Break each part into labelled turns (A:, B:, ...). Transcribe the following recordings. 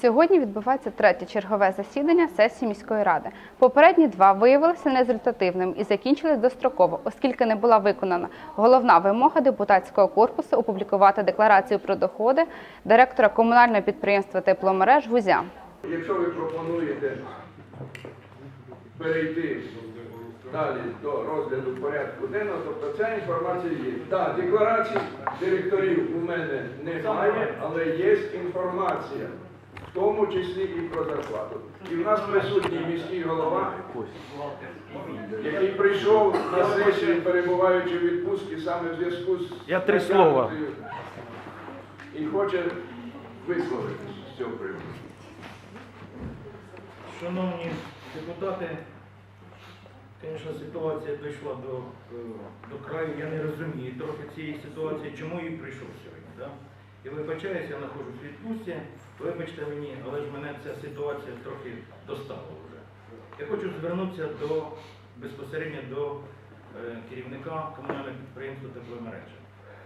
A: Сьогодні відбувається третє чергове засідання сесії міської ради. Попередні два виявилися незрезультативними і закінчились достроково, оскільки не була виконана головна вимога депутатського корпусу опублікувати декларацію про доходи директора комунального підприємства тепломереж Гузя.
B: Якщо ви пропонуєте перейти далі до розгляду порядку денного, тобто ця інформація є. Так, декларацій директорів у мене немає, але є інформація, в тому числі і про зарплату. І в нас присутній міський голова, який прийшов на сесію, перебуваючи в відпустці саме в зв'язку з
C: Я три слова.
B: і хоче висловитися з цього приводу.
C: Шановні депутати, звісно, ситуація дійшла до, до краю, я не розумію трохи цієї ситуації, чому я прийшов сьогодні. Да? І вибачаюсь, я знаходжусь в відпустці, вибачте мені, але ж мене ця ситуація трохи достала вже. Я хочу звернутися до, безпосередньо до е, керівника комунального підприємства тепломережі.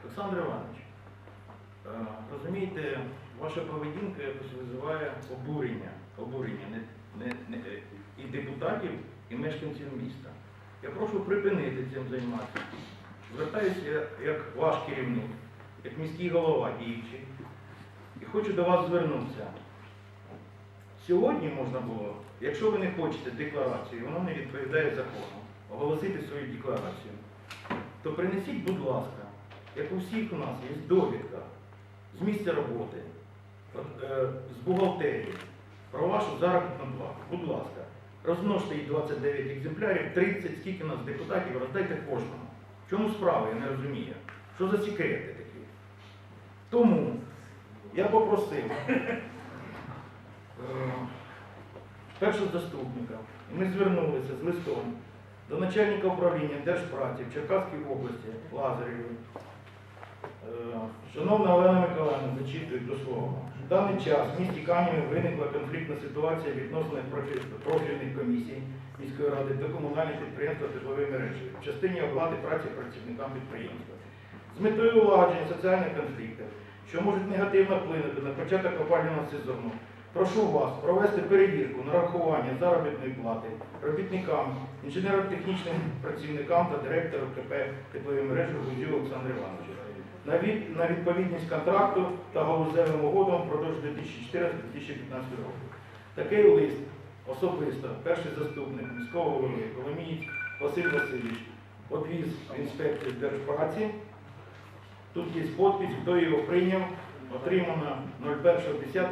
C: Олександр Іванович, е, розумієте, ваша поведінка якось визиває обурення, обурення не, не, не, е, і депутатів, і мешканців міста. Я прошу припинити цим займатися. Звертаюся як ваш керівник, як міський голова діючий, і хочу до вас звернутися. Сьогодні можна було, якщо ви не хочете декларацію, вона не відповідає закону, оголосити свою декларацію, то принесіть, будь ласка, як у всіх у нас є довідка з місця роботи, от, е, з бухгалтерії, про вашу заробітну плату. Будь ласка, розмножте її 29 екземплярів, 30, скільки у нас депутатів, роздайте кожному. В чому справа, я не розумію. Що за секрети такі? Тому я попросив е, першого заступника, і ми звернулися з листом до начальника управління Держпраці в Черкаській області Лазарєвої. Е, Шановна Олена Миколаївна, зачитую до слова. В даний час в місті Каніві виникла конфліктна ситуація відносно профі- профільних комісій міської ради до комунальних підприємств та мережі в частині оплати праці працівникам підприємства. З метою улагодження соціальних конфліктів, що можуть негативно вплинути на початок опалювального сезону, прошу вас провести перевірку нарахування заробітної плати робітникам, інженерно-технічним працівникам та директору КП теплової мережі Гузю Олександру Івановичу на, відповідність контракту та галузевим угодам впродовж 2014-2015 року. Такий лист особисто перший заступник міського голови Коломієць Василь Васильович одвіз в інспекцію держпраці. Тут є подпись, хто його прийняв, отримано 01.10.15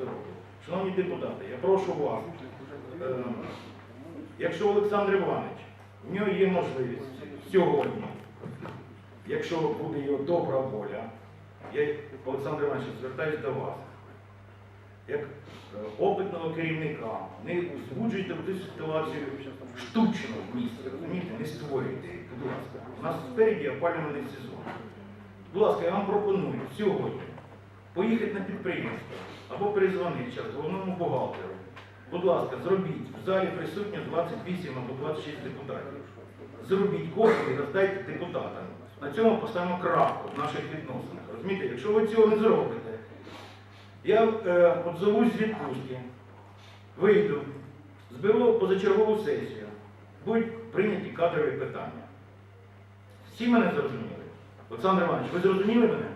C: року. Шановні депутати, я прошу вас, е, якщо Олександр Іванович, у нього є можливість сьогодні, якщо буде його добра воля, я, Олександр Іванович, звертаюся до вас, як е, опитного керівника, не збуджуйте в цю ситуацію штучно в місті, розумієте, не створюйте, будь ласка. У нас спереді опалювальний сезон. Будь ласка, я вам пропоную сьогодні поїхати на підприємство або перезвонити зараз головному бухгалтеру. Будь ласка, зробіть в залі присутньо 28 або 26 депутатів. Зробіть копії, роздайте депутатам. На цьому поставимо крапку в наших відносинах. Розумієте, якщо ви цього не зробите, я е, отзовусь з відпустки, вийду, зберу позачергову сесію, будуть прийняті кадрові питання. Всі мене зрозуміли? Олександр Іванович, ви зрозуміли мене?